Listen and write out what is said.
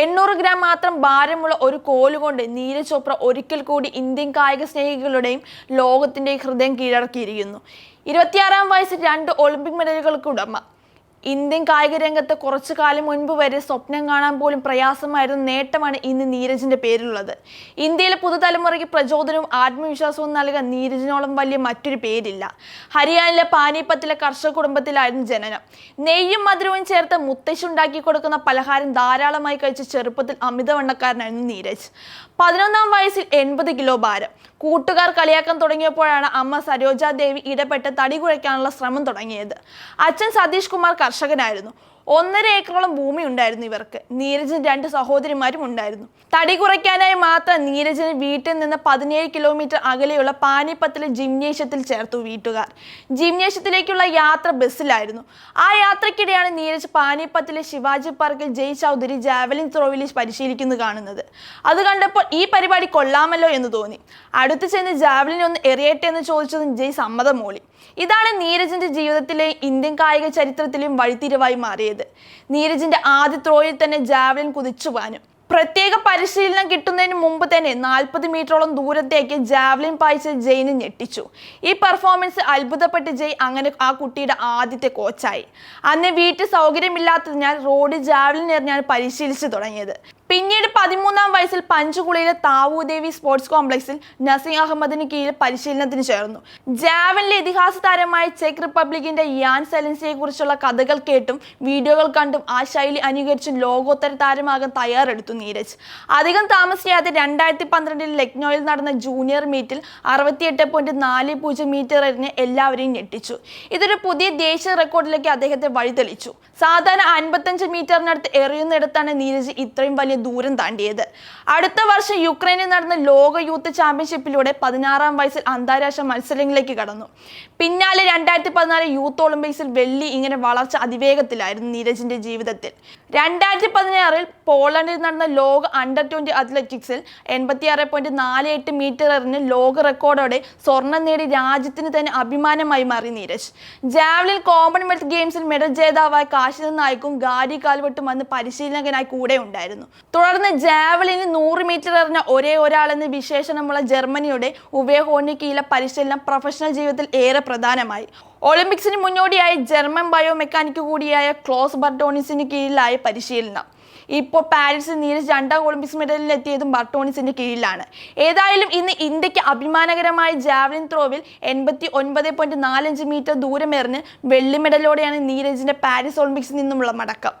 എണ്ണൂറ് ഗ്രാം മാത്രം ഭാരമുള്ള ഒരു കോലുകൊണ്ട് നീരജ് ചോപ്ര ഒരിക്കൽ കൂടി ഇന്ത്യൻ കായിക സ്നേഹികളുടെയും ലോകത്തിന്റെയും ഹൃദയം കീഴടക്കിയിരിക്കുന്നു. ഇരുപത്തിയാറാം വയസ്സിൽ രണ്ട് ഒളിമ്പിക് മെഡലുകൾക്ക് ഉടമ. ഇന്ത്യൻ കായിക രംഗത്ത് കുറച്ചു കാലം മുൻപ് വരെ സ്വപ്നം കാണാൻ പോലും പ്രയാസമായിരുന്ന നേട്ടമാണ് ഇന്ന് നീരജിന്റെ പേരിലുള്ളത്. ഇന്ത്യയിലെ പുതുതലമുറയ്ക്ക് പ്രചോദനവും ആത്മവിശ്വാസവും നൽകാൻ നീരജിനോളം വലിയ മറ്റൊരു പേരില്ല. ഹരിയാനയിലെ പാനിപ്പത്തിലെ കർഷക കുടുംബത്തിലായിരുന്നു ജനനം. നെയ്യും മധുരവും ചേർത്ത് മുത്തശ്ശി ഉണ്ടാക്കി കൊടുക്കുന്ന പലഹാരം ധാരാളമായി കഴിച്ച ചെറുപ്പത്തിൽ അമിതവണ്ണക്കാരനായിരുന്നു നീരജ്. പതിനൊന്നാം വയസ്സിൽ എൺപത് കിലോ ഭാരം. കൂട്ടുകാർ കളിയാക്കാൻ തുടങ്ങിയപ്പോഴാണ് അമ്മ സരോജാദേവി ഇടപെട്ട് തടി കുഴയ്ക്കാനുള്ള ശ്രമം തുടങ്ങിയത്. അച്ഛൻ സതീഷ് കുമാർ കർഷകനായിരുന്നു ഒന്നര ഏക്കറോളം ഭൂമി ഉണ്ടായിരുന്നു ഇവർക്ക്. നീരജിന് രണ്ട് സഹോദരിമാരും ഉണ്ടായിരുന്നു. തടി കുറയ്ക്കാനായി മാത്രം നീരജിന് വീട്ടിൽ നിന്ന് പതിനേഴ് കിലോമീറ്റർ അകലെയുള്ള പാനിപ്പത്തിലെ ജിംനേഷ്യത്തിൽ ചേർത്തു വീട്ടുകാർ. ജിംനേഷ്യത്തിലേക്കുള്ള യാത്ര ബസ്സിലായിരുന്നു. ആ യാത്രക്കിടെയാണ് നീരജ് പാനിപ്പത്തിലെ ശിവാജി പാർക്കിൽ ജയ് ചൗധരി ജാവലിൻ ത്രോവിൽ പരിശീലിക്കുന്നത് കാണുന്നത്. അത് കണ്ടപ്പോൾ ഈ പരിപാടി കൊള്ളാമല്ലോ എന്ന് തോന്നി. അടുത്ത് ചെന്ന് ജാവലിൻ ഒന്ന് എറിയട്ടെ എന്ന് ചോദിച്ചതും ജയ് സമ്മതം മൂളി. ഇതാണ് നീരജിന്റെ ജീവിതത്തിലെ ഇന്ത്യൻ കായിക ചരിത്രത്തിലെയും വഴിത്തിരിവായി മാറിയത്. നീരജിന്റെ ആദ്യ ത്രോയിൽ തന്നെ ജാവലിൻ കുതിച്ചു പാനും പ്രത്യേക പരിശീലനം കിട്ടുന്നതിന് മുമ്പ് തന്നെ നാൽപ്പത് മീറ്ററോളം ദൂരത്തേക്ക് ജാവലിൻ പായിച്ച ജയിന് ഞെട്ടിച്ചു. ഈ പെർഫോമൻസ് അത്ഭുതപ്പെട്ട് ജയ് അങ്ങനെ ആ കുട്ടിയുടെ ആദ്യത്തെ കോച്ചായി അന്ന് വീട്ടിൽ സൗകര്യമില്ലാത്തതിനാൽ റോഡ് ജാവലിൻ എറിഞ്ഞാണ് പരിശീലിച്ചു തുടങ്ങിയത്. പിന്നീട് പതിമൂന്നാം വയസ്സിൽ പഞ്ചുകുളിയിലെ താവൂദേവി സ്പോർട്സ് കോംപ്ലക്സിൽ നസീം അഹമ്മദിന് കീഴിൽ പരിശീലനത്തിന് ചേർന്നു. ജാവലിലെ ഇതിഹാസ താരമായ ചെക്ക് റിപ്പബ്ലിക്കിന്റെ യാൻ സെലൻസിയെ കുറിച്ചുള്ള കഥകൾ കേട്ടും വീഡിയോകൾ കണ്ടും ആ ശൈലി അനുകരിച്ചും ലോകോത്തര താരമാകാൻ തയ്യാറെടുത്തു നീരജ്. അധികം താമസിയാതെ രണ്ടായിരത്തി പന്ത്രണ്ടിൽ ലക്നോയിൽ നടന്ന ജൂനിയർ മീറ്റിൽ അറുപത്തിയെട്ട് പോയിന്റ് നാല് പൂജ്യം മീറ്റർ എറിഞ്ഞ് എല്ലാവരെയും ഞെട്ടിച്ചു. ഇതൊരു പുതിയ ദേശീയ റെക്കോർഡിലേക്ക് അദ്ദേഹത്തെ വഴിതെളിച്ചു. സാധാരണ അൻപത്തഞ്ച് മീറ്ററിനടുത്ത് എറിയുന്നിടത്താണ് നീരജ് ഇത്രയും വലിയ ദൂരം താണ്ടിയത്. അടുത്ത വർഷം യുക്രൈനിൽ നടന്ന ലോക യൂത്ത് ചാമ്പ്യൻഷിപ്പിലൂടെ പതിനാറാം വയസ്സിൽ അന്താരാഷ്ട്ര മത്സരങ്ങളിലേക്ക് കടന്നു. പിന്നാലെ രണ്ടായിരത്തി പതിനാല് യൂത്ത് ഒളിമ്പിക്സിൽ വെള്ളി ഇങ്ങനെ വളർച്ച അതിവേഗത്തിലായിരുന്നു നീരജിന്റെ ജീവിതത്തിൽ. രണ്ടായിരത്തി പതിനാറിൽ പോളണ്ടിൽ നടന്ന ലോക അണ്ടർ ട്വന്റി അത്ലറ്റിക്സിൽ എൺപത്തിയാറ് പോയിന്റ് നാല് എട്ട് മീറ്റർ എറിഞ്ഞ് ലോക റെക്കോർഡോടെ സ്വർണം നേടി രാജ്യത്തിന് തന്നെ അഭിമാനമായി മാറി നീരജ്. ജാവലിൻ കോമൺവെൽത്ത് ഗെയിംസിൽ മെഡൽ ജേതാവായ കാശിദ് നായിക്കും ഗാരി കാൽവെട്ടും അന്ന് പരിശീലകനായി കൂടെ ഉണ്ടായിരുന്നു തുടർന്ന് ജാവലിന് നൂറ് മീറ്റർ എറിഞ്ഞ ഒരേ ഒരാളെന്ന് വിശേഷണമുള്ള ജർമ്മനിയുടെ ഉവേഹോണിന് കീഴിലെ പരിശീലനം പ്രൊഫഷണൽ ജീവിതത്തിൽ ഏറെ പ്രധാനമായി. ഒളിമ്പിക്സിന് മുന്നോടിയായി ജർമ്മൻ ബയോമെക്കാനിക് കൂടിയായ ക്ലോസ് ബർട്ടോണിസിന് കീഴിലായ പരിശീലനം. ഇപ്പോൾ പാരീസിൽ നീരജ് രണ്ടാം ഒളിമ്പിക്സ് മെഡലിൽ എത്തിയതും ബർട്ടോണിസിന്റെ കീഴിലാണ്. ഏതായാലും ഇന്ന് ഇന്ത്യയ്ക്ക് അഭിമാനകരമായ ജാവലിൻ ത്രോവിൽ എൺപത്തി ഒൻപത് പോയിന്റ് നാലഞ്ച് മീറ്റർ ദൂരമേറിഞ്ഞ് വെള്ളി മെഡലോടെയാണ് നീരജിന്റെ പാരീസ് ഒളിമ്പിക്സിൽ നിന്നുമുള്ള മടക്കം.